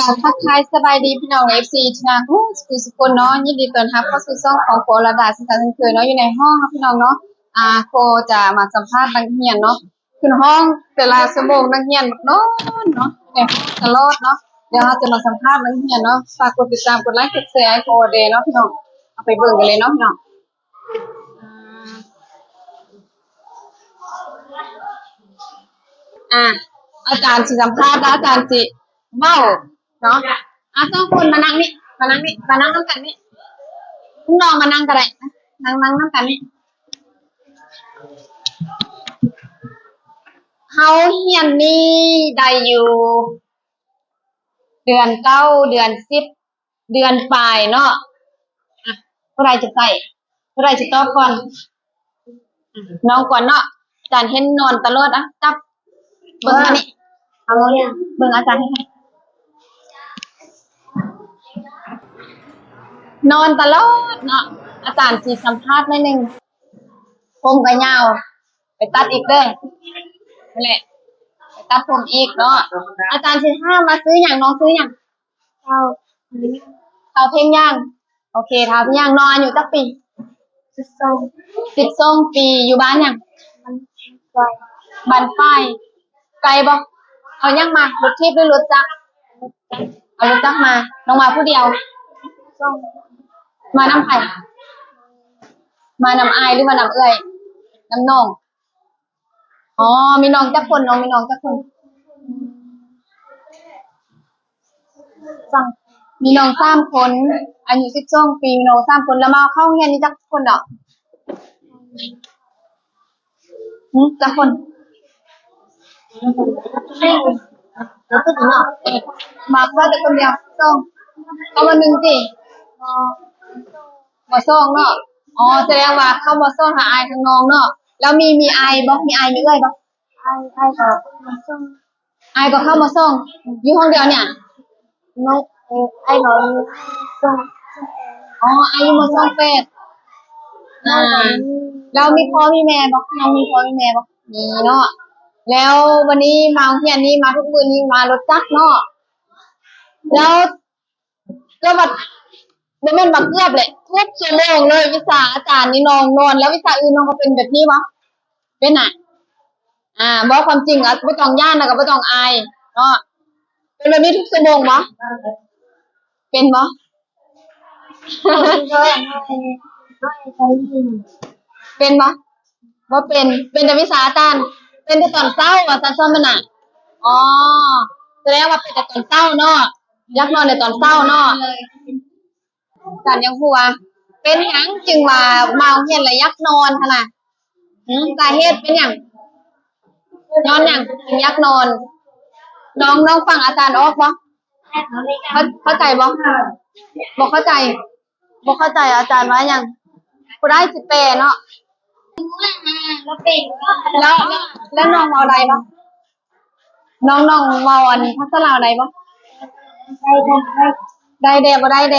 การทักทายสบายดีพี่น้องเอฟซีชนะทุกสุสุคนเนาะยินดีต้อนรับเข้าสู่ช่องของโคระดาสินค้าเเคยเนาะอยู่ในห้องพี่น้องเนาะอ่าโคจะมาสัมภาษณ์นักเรียนเนาะขึ้นห้องแต่ละชั่วโมงนักเรียนเนาะเนาะในห้องตลอดเนาะเดี๋ยวเราจะมาสัมภาษณ์นักเรียนเนาะฝากกดติดตามกดไลค์กดแชร์ให้โคเดย์เนาะพี่น้องเอาไปเบิ่งกันเลยเนาะพี่น้องอ่าอาจารย์สิสัมภาษณ์อาจารย์สิเว้า เนาะอะสองคนมานั่งนี่มานั่งนี่มานั่งน้ำกันนี่คุณน้องมานั่งกันเลยนั่งนั่งน้ำกันนี่เฮาเฮียนนี่ได้อยู่ เดือนเก้าเดือนสิบเดือนปลายเนาะอะเมื่อไรจะใส่เมื่อไรจะตอบก่อนอะน้องก่อนเนาะอาจารย์เห็นนอนตลอดอะจับเบิ่งมานี่เอาเนี่ยเบิ่งอาจารย์ให้ให้ นอนตลอดเนาะอาจารย์สีสัมภาษณ์หนิดนึงผมก็ยาว ไปตัดอีกเด้อนั่นแหละไปตัดผมอีกเนาะอาจารย์สิห้ามมาซื้ออย่างน้องซื้ออย่างเอาเท้าเพ่งย่าง โอเคเท้าเพ่งย่างนอนอยู่จักปีจะส่งสิบสองปีอยู่บ้านอย่างมันไว้บ้านป้ายไกลบ่เอายังมารถทิพย์หรือรถจักรเอารถจักรมาน้องมาผู้เดียวส่ง มาน้ำไผ่มาน้ำอายหรือมาน้ำเอ้ยน้ำนองอ๋อมีน้องจักคนน้องมีน้องจักคนสั่งมีน้องสามคนอายุสิบสองปีมีน้องสามคนแล้วมาเข้าโรงเรียนนี่จักคนดอกหึจักคนให้แล้วก็ถึงอะมาเข้าแต่คนเดียวสองเอามาหนึ่งสิ มาสองเนาะอ๋อแสดงว่าเข้ามาสองหาอายทางน้องเนาะแล้วมีมีอายบ่มีอายมีเอ้ยบ่ไอ้ไอ้ก็มันส่งอายก็เข้ามาส่งอยู่ห้องเดียวเนี่ยนกไอ้ก็ส่งอ๋ออายอยู่มาส่งเฟสอ่าแล้วมีพ่อมีแม่บ่น้องมีพ่อมีแม่บ่มีเนาะแล้ววันนี้มาโรงเรียนนี้มาทุกมื้อนี้มารถจักรเนาะแล้วก็บัด บ่แม่นบักเกือบเลยทุกชั่วโมงเลยวิชาอาจารย์นี่น้องนอนแล้ววิชาอื่นน้องก็เป็นแบบนี้บ่เป็นน่ะอ่าบอกความจริงอะบ่ต้องย่านนะก็บ่ต้องอายเนาะเป็นแบบนี้ทุกชั่วโมงบ่เป็นบ่ก็ให้ให้ใช้ยินเป็นปะว่าเป็น เป็นแต่วิชาอาจารย์เป็นแต่ตอนเศร้าอะอาจารย์ซ้อมมันอะ อ๋อ แสดงว่าเป็นแต่ตอนเศร้าเนาะยักนอนในตอนเศร้าเนาะ อาจารย์ยังพูดว่าเป็นหยังจึงว่าเมาเห็นและยักนอนขนาดหืมสาเหตุเป็นหยังย้อนหยังถึงยักนอน น้องน้องฟังอาจารย์ออกปะเข้าเข้าใจบ่บอกเข้าใจบอกเข้าใจอาจารย์ว่าหยังผู้ได้สิเปเนาะแล้วเป็นก็แล้วแล้วแล้วน้องเมาใดบ้างน้องน้องเมาอันพัสลาวใดบ้างได้ได้ได้ได้เดบ่ได้เด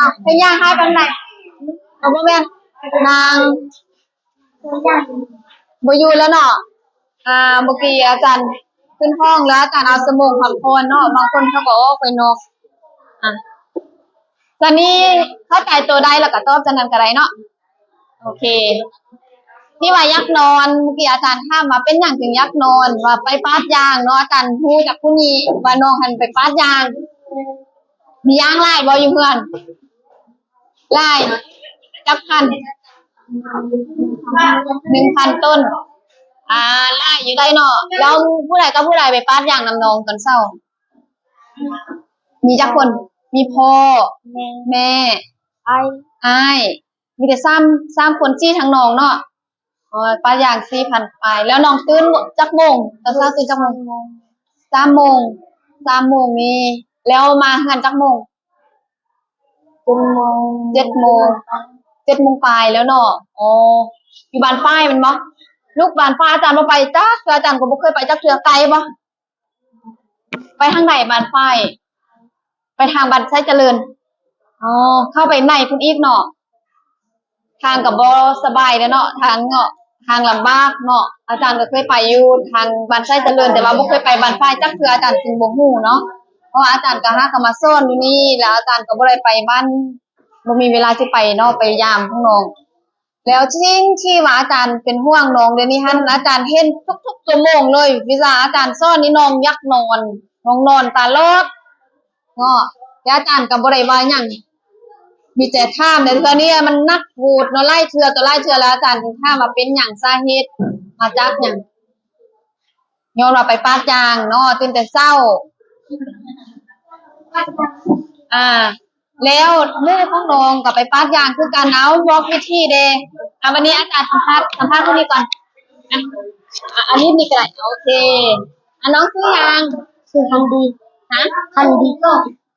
อะเป็นย่างให้เป็นไหนเอาบ่แม่นนางย่างบ่อยู่แล้วเนาะอ่าเมื่อกี้อาจารย์ขึ้นห้องแล้วอาจารย์เอาสมองพักผ่อนเนาะบางคนเขาก็ออกไปนอกอะตอนนี้เข้าใจตัวใดแล้วก็ตอบจังนั้นก็ได้เนาะโอเคที่ว่ายักนอนเมื่อกี้อาจารย์ถามมาเป็นอย่างถึงยักนอนว่าไปปาดยางเนาะอาจารย์พูดจากผู้นี้ว่าน้องหันไปปาดยาง มียางไล่บออยู่เพื่อน ไล่จักพันหนึ่งพันต้น อ่าไล่อยู่ได้เนาะแล้วผู้ใดก็ผู้ใดไปปาดยางนำนองตอนเศร้า มีจักคน มีพ่อ แม่แม่ไอ้อ้ายมีแต่ซ้ำซ้ำคนจี้ทั้งน้องเนาะอ๋อปลาอย่างสี่พันไปแล้วน้องตื่นจักโมงตอนเช้าตื่นจักโมงสามโมงสามโมงนี่แล้วมาหันจักโมง เป็นโมงเจ็ดโมงเจ็ดโมงปลายแล้วเนาะอ๋ออยู่บ้านป้ายแมันบ่ลูกบ้านป้ายอาจารย์บ่ไปจ้าเทื่ออาจารย์ก็บ่เคยไปจักเทื่อไกลบ่ไปทางไหนบ้านป้ายไปทางบ้านไชยเจริญอ๋อเข้าไปในพุ่นอีกเนาะทางกับบอสบายแล้วเนาะทางเนาะทางลำบากเนาะอาจารย์ก็เคยไปอยู่ทางบ้านไส้เจริญแต่ว่าบ่เคยไปบ้านฝ้ายจักคืออาจารย์จึงบ่ฮู้เนาะ เพราะอาจารย์ก็หากมาสอนอยู่นี่แล้วอาจารย์ก็บ่ได้ไปบ้านบ่มีเวลาสิไปเนาะไปยามพวกน้องแล้วจริงที่ว่าอาจารย์เป็นห่วงน้องเดี๋ยวนี้ฮันอาจารย์เห็นทุกๆชั่วโมงเลยวิชาอาจารย์สอนนี่น้องยักนอนน้องนอนตลอดเนาะแล้วอาจารย์ก็บ่ได้ว่าหยังมีแต่ถามแต่เดือนนี้มันนักพูดเนาะไล่เทื่อตัวไล่เทื่อแล้วอาจารย์ถึงถามาเป็นหยังสาเหตุมาจากหยังย้อนว่าไปปาดยางเนาะตื่นแต่เช้า อ่า แล้วหมู่ของน้องกับไปปาดยางคือการเอาบอกวิธีเดอะวันนี้อาจารย์สัมภาษณ์สัมภาษณ์ผู้นี้ก่อนอะอะอันนี้นี่ก็ได้โอเคอะน้องซื้อยังคือคันดีฮะคันดีก็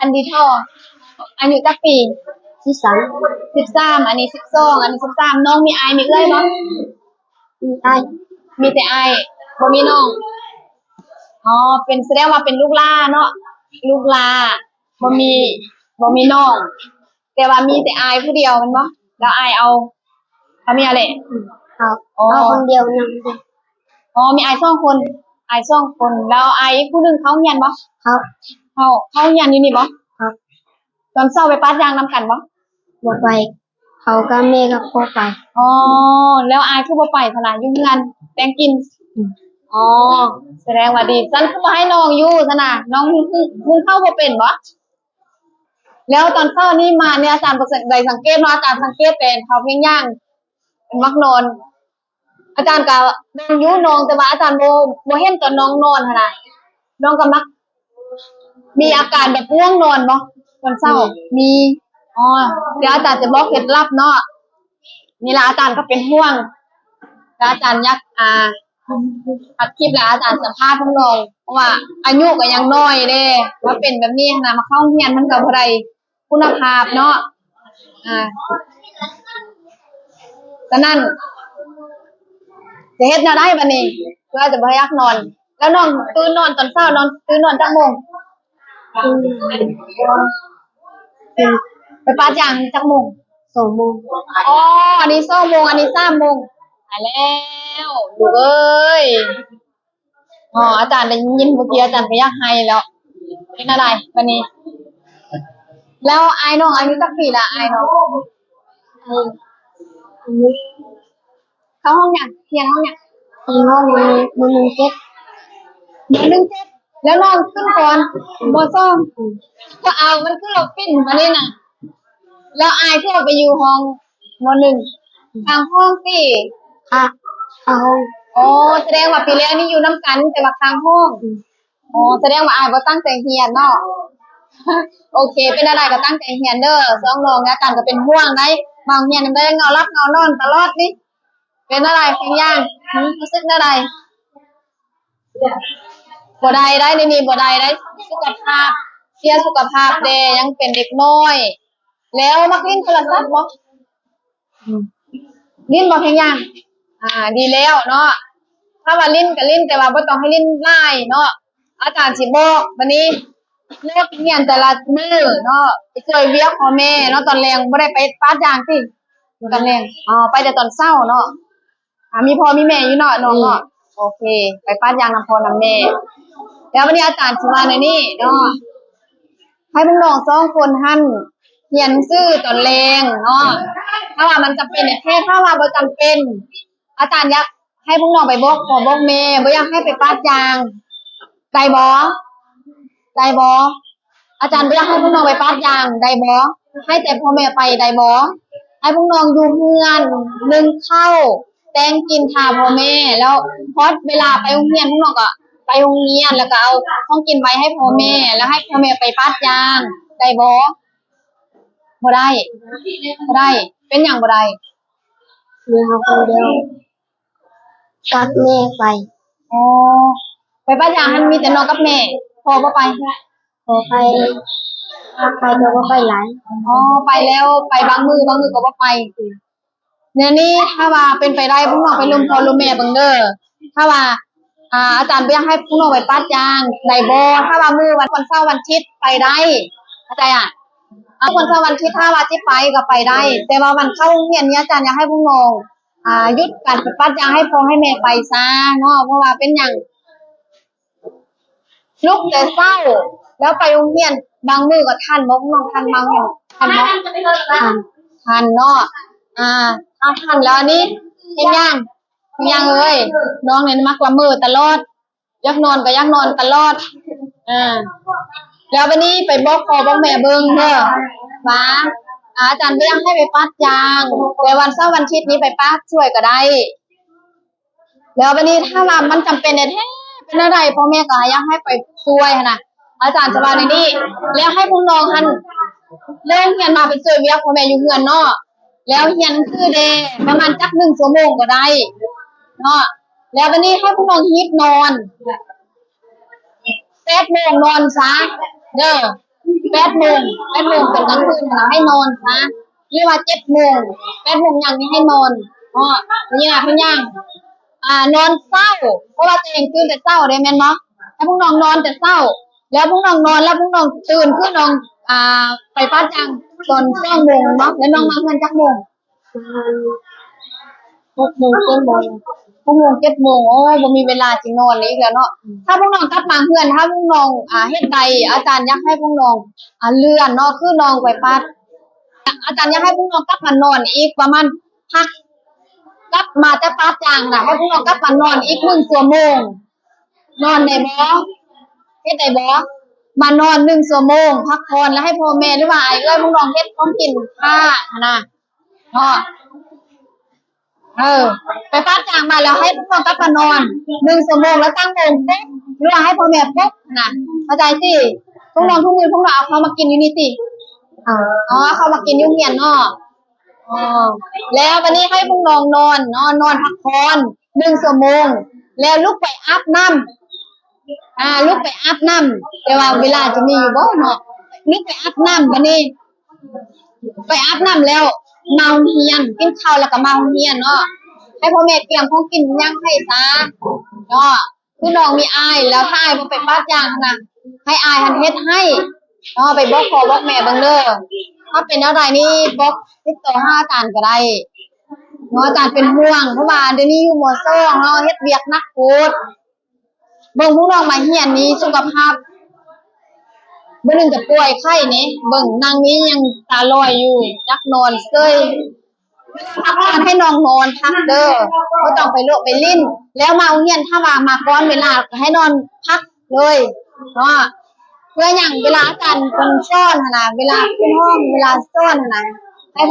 อันดีทออายุจักปีที่สามสิบสามอันนี้สิบสองอันนี้สิบสามน้องมีอายมีเอ้ยบ่มีไอ้มีแต่อายบ่มีน้อง อ๋อเป็นแสดงว่าเป็นลูกล่าเนาะลูกลาบ่มีบ่มีน้อง แต่ว่ามีแต่อายผู้เดียวแมันบ่แล้วอายเอาเขามีอะไรเอาอ๋อเอาคนเดียวนำเลยอ๋อมีอายสองคนอายสองคน แล้วอายผู้หนึงเขาเรียนบ่ครับเขาเขาเรียนอยู่นี่บ่ครับ ตอนเช้าไปปาดยางนํกันบ่บอกไป เขาก็แม่กับพ่อไปอ๋อแล้วอายคือบ่ไปพะนะอยู่เฮือนแตงกิน อ๋อ แสดงว่าดีฉันคือบ่ให้น้องอยู่ซะนะน้องหุงหุงข้าวบ่เป็นบ่แล้วตอนเช้านี่มาเนี่ยอาจารย์ประเสริฐได้สังเกตเนาะอาจารย์สังเกตเป็นเขาเพียงย่างเป็นมักนอน อาจารย์ก็นอนอยู่นอนแต่ว่าอาจารย์บ่บ่เห็นตอนน้องนอนหั่นน่ะน้องก็มัก มีอาการแบบง่วงนอนบ่ตอนเช้า มีอ๋อเดี๋ยวอาจารย์จะบอกเคล็ดลับเนาะนี่ละอาจารย์ก็เป็นห่วงแล้วอาจารย์ยากอ่า อัดคลิปแล้วอาจารย์สัมภาษณ์พวกน้องเพราะว่าอายุก็ยังน้อยเด้มาเป็นแบบนี้นะมาเข้าโรงเรียนมันกับอะไรคุณภาพเนาะอ่าฉะนั้นจะเฮ็ดแนวได้บัดนี้เพื่อจะบ่ให้อยากนอน แล้วน้องตื่นนอนตอนเช้านอนตื่นนอนจักโมงอืมเป็นไปปาดยางจักโมงสองโมงอ๋ออันนี้สองโมงอันนี้สามโมง ตายแล้วลูกเอ้ยอ๋ออาจารย์ได้ยินเมื่อกี้อาจารย์ก็อยากให้แล้วเป็นอะไรวันนี้ แล้วไอ้น้องอายุจักปีละไอ้น้องไอ้อันนี้เข้าห้องยังเรียนห้องยังในห้องมันมันมีเจ็ดเดือหนึ่งเจ็ดแล้วนอนขึ้นก่อนบอซ่องก็เอามันขึ้นเราปิ้นมาเลยนะแล้วไอ้ที่เราไปอยู่ห้องมหนึ่งทางห้องสี่ ค่ะเข้าห้องอ๋อแสดงว่าปีแล้วนี่อยู่น้ำกันแต่ว่าทางห้องอ๋อแสดงว่าไอ้บ่ตั้งใจเรียนเนาะโอเค เป็นอะไรก็ตั้งใจเรียนเด้อสองน้องนะกันก็เป็นห่วงได้บางเรียนได้เงารับเงานอนตลอดนี่เป็นอะไรเพียงย่างหึรู้สึกอะไรบ่ได้ได้ในนี่บ่ได้ได้สุขภาพเสียสุขภาพเด้ยังเป็นเด็กน้อย แล้วมักเล่นโทรศัพท์บ่ลิ้นบ่เพียงย่าง อ่า ดีแล้วเนาะถ้าว่าลิ้นก็ลิ้นแต่ว่าบ่ต้องให้ลิ้นไล่เนาะอาจารย์สิบอกวันนี้เลิกเรียนแต่ละมื้อเนาะไปช่วยเวียกพ่อแม่เนาะตอนแรงบ่ได้ไปปาดยางติตอนแรงอ๋อไปแต่ตอนเช้าเนาะอ่ามีพ่อมีแม่อยู่เนาะน้องเนาะโอเค ไปปาดยางนำพ่อนำแม่แล้ววันนี้อาจารย์สิว่าในนี้เนาะให้พวกน้องสองคนหั่นเขียนชื่อตอนแรงเนาะถ้าว่ามันจำเป็นเนี่ยแค่ถ้าว่าบ่จำเป็น อาจารย์อยากให้พวกน้องไปบอกพ่อบอกแม่บ่อยากให้ไปปาดยางได้บ่ได้บออาจารย์เรียากให้พวกน้องไปปาดยางได้บอให้แต่พ่อแม่ไปได้บอให้พวกน้องอยู่เฮือนหนึ่งเข้าแต่งกินทาพ่อแม่ แล้วพอเวลาไปโรงเรียนพวกน้องก็ไปโรงเรียนแล้วก็เอาของกินไว้ให้พ่อแม่ แล้วให้พ่อแม่ไปปาดยางได้บอบ่ได้บ่ได้ เป็นอย่างบ่ได้มีเขาคนเดียว กับแม่ไปอ๋อไปปาดยางมันมีแต่น้องกับแม่พ่อบ่ไปพอไปไปก็บ่ไปหลายอ๋อไปแล้วไปบางมือบางมือก็บ่ไปเนี่ยนี่ถ้าว่าเป็นไปได้พวกน้องไปลุมพ่อลุมแม่เบิ่งเด้อถ้าว่าอ่าอาจารย์บ่อยากให้พวกน้องไปปาดยางได้บ่ถ้าว่ามือวันวันเสาร์วันอาทิตย์ไปได้เข้าใจอะอ่าวันเสาร์วันอาทิตย์ถ้าว่าที่ไปก็ไปได้ แต่ว่าวันเข้าโรงเรียนเนี่ยอาจารย์อยากให้พวกน้อง อ่าหยุดการปฏิบัติอย่างให้พ่อให้แม่ไปซะเนาะเพราะว่าเป็นอย่างลุกแต่เศร้า แล้วไปโรงเรียนบางมือก็ทันบ่น้องทันบางอย่างทันบ่ทันทันเนาะอ่าถ้าทันแล้วอันนี้เห็นยังเห็นยังเอ้ยน้องเนี่ยมักละเมอตลอดยากนอนก็ยากนอนตลอดอ่าแล้ววันนี้ไปบอกพ่อบอกแม่เบิ่งเด้อว่า อาจารย์ไม่ยากให้ไปปัดยางแต่วันเสาร์วันอาทิตย์นี้ไปปัดช่วยก็ได้ แล้ววันนี้ถ้าว่ามันจำเป็นแท้ๆเป็นอะไรพ่อแม่ก็อยากให้ไปช่วยนะอาจารย์จะว่าในนี้แล้วให้พวกน้องหันเล่นเฮียนมาไปช่วยเวียกพ่อแม่อยู่เฮือนเนาะแล้วเฮียนคือเดประมาณจักหนึ่งชั่วโมงก็ได้เนาะแล้ววันนี้ให้พวกน้องฮิตนอนแปดโมงนอนซะเด้อ แปดโมงแปดโมงเป็นกลางคืนนะให้นอนซะหรือว่าเจ็ดโมงแปดโมงยังนี้ให้นอนเนาะนี่นะเพิ่นยังอ่านอนเศร้า เพราะว่าตัวเองตื่นแต่เศร้าได้แม่นบ่ให้พวกน้องนอนแต่เศร้า แล้วพวกน้องนอนแล้วพวกน้องตื่นขึ้นน้องอ่าไปปัดจังตอนสองโมงเนาะแล้วน้องมาเพื่อนจักโมง หกโมงเจ็ดโมงพวกน้องเจ็ดโมงโอ้ยบ่มีเวลาสินอนเลยอีกแล้วเนาะถ้าพวกน้องกลับมาเพื่อนถ้าพวกน้องอ่าเฮ็ดใดอาจารย์อยากให้พวกน้องอ่าเลื่อนเนาะคือน้องไปปัดอาจารย์อยากให้พวกน้องกลับมานอนอีกประมาณพักกลับมาแต่ปัดจังน่ะให้พวกน้องกลับมานอนอีกหนึ่งชั่วโมง นอนได้บ่เฮ็ดได้บ่มานอนหนึ่งชั่วโมง พักผ่อนแล้วให้พ่อแม่หรือว่าไอ้เอ้ยพวกน้องเฮ็ดของกินค่าหั่นน่ะเนาะ เออ ไปปัดจางมาแล้วให้พวกน้องกลับมานอนหนึ่งชั่วโมงแล้วตั้งวงปุ๊บหรือว่าให้พ่อแม่ปุ๊บน่ะเข้าใจสิพวกน้องทุกมือพวกน้องเอาเขามากินอยู่นี่สิอ๋อเขามากินยุ่งเงียนเนาะอ๋อแล้ววันนี้ให้พวกน้องนอนนอนนอนพักผ่อนหนึ่งชั่วโมง แล้วลุกไปอาบน้ำอ่าลุกไปอาบน้ำแต่ว่าเวลาจะมีอยู่บ่เนาะลุกไปอาบน้ำวันนี้ ไปอาบน้ำแล้ว เมาเฮียนกินข้าวแล้วก็เมาเฮียนเนาะให้พ่อแม่เตรียมของกินย่างให้ซะเนาะคือน้องมีอายแล้วถ้าอายบ่ไปปาดยางนะให้อายหันเฮ็ดให้เนาะไปบอกพ่อบอกแม่เบิ่งเด้อถ้าเป็นอะไรนี่บอกติดต่อหาอาจารย์ก็ได้เนาะอาจารย์เป็นห่วงเพราะว่าเดี๋ยวนี้อยู่มสองเนาะเฮ็ดเวียกนักโพดเบิ่งพวกน้องมาเฮียนนี้สุขภาพ เมื่อหนึ่งจะป่วยไข้นี่เบิ่งนางนี้ยังตาลอยอยู่ยักนอนเซยพักการให้น้องนอนพักเด้อบ่ต้องไปโลกไปลิ้น แล้วมาเอาเงียนถ้าว่ามาก่อนเวลาให้นอนพักเลยเนาะเพื่ออย่างเวลาอาจารคนซ่อนนะเวลาขึ้นห้องเวลาซ่อนนะให้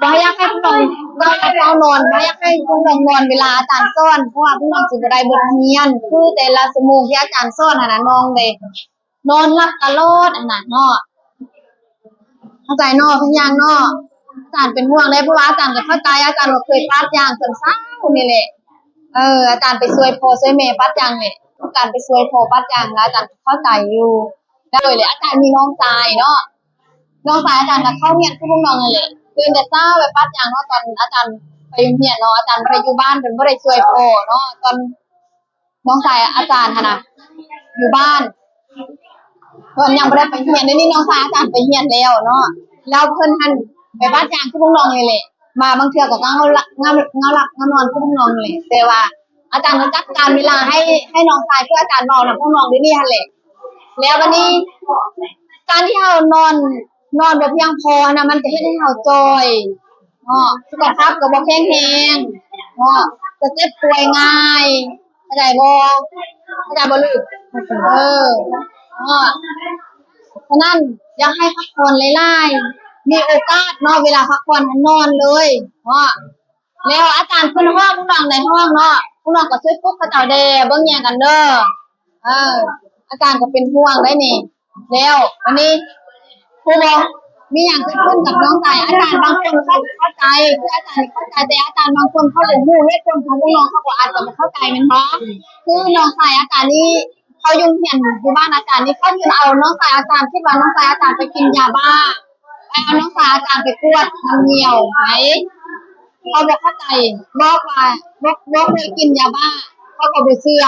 บ่อยากให้พวกน้องบ่อยากให้เรานอนบ่อยากให้พวกน้องนอนเวลาอาจารย์ซ่อนเพราะว่าพวกน้องสิบ่ได้บทเรียนคือแต่ละชั่วโมงที่อาจารย์ซ่อนหั่นน่ะน้องเลย นอนหลับตลอดอันนั้นเนาะเข้าใจเนาะพยางเนาะอาจารย์เป็นห่วงเลยเพราะว่าอาจารย์ก็เข้าใจอาจารย์ก็เคยปัดยางจนเศร้านี่แหละเอออาจารย์ไปช่วยพ่อช่วยแม่ปัดยางเนี่ยอาจารย์ไปช่วยโพ่ปัดยางแล้วอาจารย์เข้าใจอยู่ได้เลยเลยอาจารย์มีน้องชายเนาะน้องชายอาจารย์ก็เข้าเรียนคือพวกน้องนั่แหละตื่นแต่เช้าไปปัดยางเนาะตอนอาจารย์ไปเรียนเนาะอาจารย์ไปอยู่บ้านเป็นบ่ได้ช่วยพ่เนาะตอนน้องชายอาจารย์นะอยู่บ้าน เพิ่นยังบ่ได้ไปเรียนเดี๋ยวนี้น้องสาอาจารย์ไปเรียนแล้วเนาะแล้วเพิ่นหันไปบ้านจางคือพวกน้องนี่แหละมาบางเทื่อก็เงาละเงาเงาหลับเงานอนคือพวกน้องนี่แหละแต่ว่า อาจารย์ก็จัดการเวลาให้ให้น้องชายคืออาจารย์นอนน่ะพวกน้องเดี๋ยวนี้หั่นแหละแล้ววันนี้การที่เรานอนนอนแบบเพียงพอนะมันจะเฮ็ดให้เราจอยเนาะสุขภาพก็บ่แข็งแรงเนาะจะเจ็บป่วยง่ายเข้าใจบ่เข้าใจบ่ลูกเออ เนาะฉะนั้นอยากให้พักผ่อนหลายๆมีโอกาสเนาะเวลาพักผ่อนนอนเลยเนาะแล้วอาจารย์ขึ้นห้องพวกน้องในห้องเนาะพวกน้องก็ช่วยพวกเขาเจ้าแดเบิ่งแย่งกันเด้อเอออาจารย์ก็เป็นห่วงได้นี่ แล้วอันนี้ครูบอกมีอย่างเกิดขึ้นกับน้องชายอาจารย์บางคนเข้าเข้าใจคืออาจารย์เข้าใจแต่อาจารย์บางคนเขาเลยรู้เหตุผลของพวกน้องเขาก็อาจจะไม่เข้าใจมันเนาะคือน้องชายอาจารย์นี่ เขายุ่งเหียนอยู่บ้านอาจารย์นี่เขาจะเอาน้องสายอาจารย์คิดว่าน้องสายอาจารย์ไปกินยาบ้าไปเอาน้องสายอาจารย์ไปกวดน้ำเหี่ยวไหมเขาบอกเข้าใจบอกว่าบอกบอกเลยกินยาบ้าเขาก็บ่เชื่อ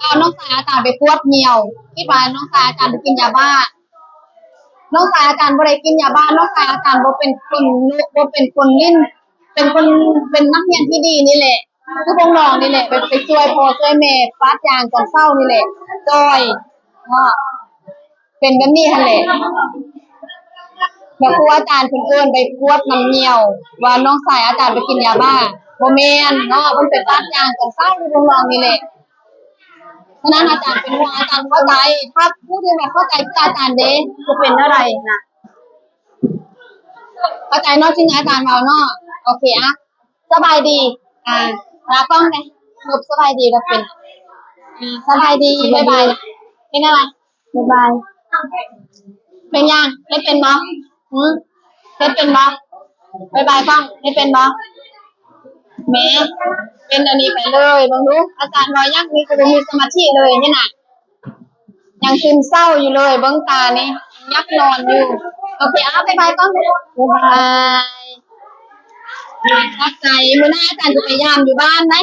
เอาน้องสายอาจารย์ไปกวดเหี่ยวคิดว่าน้องสายอาจารย์ไปกินยาบ้าน้องสายอาจารย์บ่ได้กินยาบ้าน้องสายอาจารย์บ่เป็นคนนุบ่เป็นคนลิ้นเป็นคนเป็นนักเรียนที่ดีนี่แหละ คือพวกน้องนี่แหละไปไปช่วยพ่อช่วยแม่ฟาดยางตอนเศร้านี่แหละจอยเนาะเป็นแบบนี้หั่นแหละแล้วครูอาจารย์เพิ่นเอิ้นไปกวดน้ำเหี่ยว ว่าน้องสายอาจารย์ไปกินยาบ้าบ่แม่นเนาะเพิ่นไปฟาดยางตอนเศร้าที่พวกน้องนี่แหละฉะนั้นอาจารย์เป็นห่วงอาจารย์เข้าใจถ้าผู้ที่มาเข้าใจคืออาจารย์เด้จะเป็นอะไรนะเข้าใจนอกที่อาจารย์เราเนาะโอเคอะสบายดีอ่า ลากล้องเลยลบสบายดีเราเป็นอ่าสบายดีบายบายเป็นอะไรบ๊ายบายเป็นยังได้เป็นบ่หืมได้เป็นบ่บายบายกล้องได้เป็นบ่แหม่เป็นอันนี้ไปเลยบางรู้อาจารย์รอยักมีกระดูมีสมาธิเลยนี่น่ะยังซึมเศร้าอยู่เลยเบิ้งตานี่ยักนอนอยู่ โอเคเอาไปบายกล้องบ๊ายบาย รักใจ มื้อหน้าอาจารย์จะพยายามอยู่บ้านไหม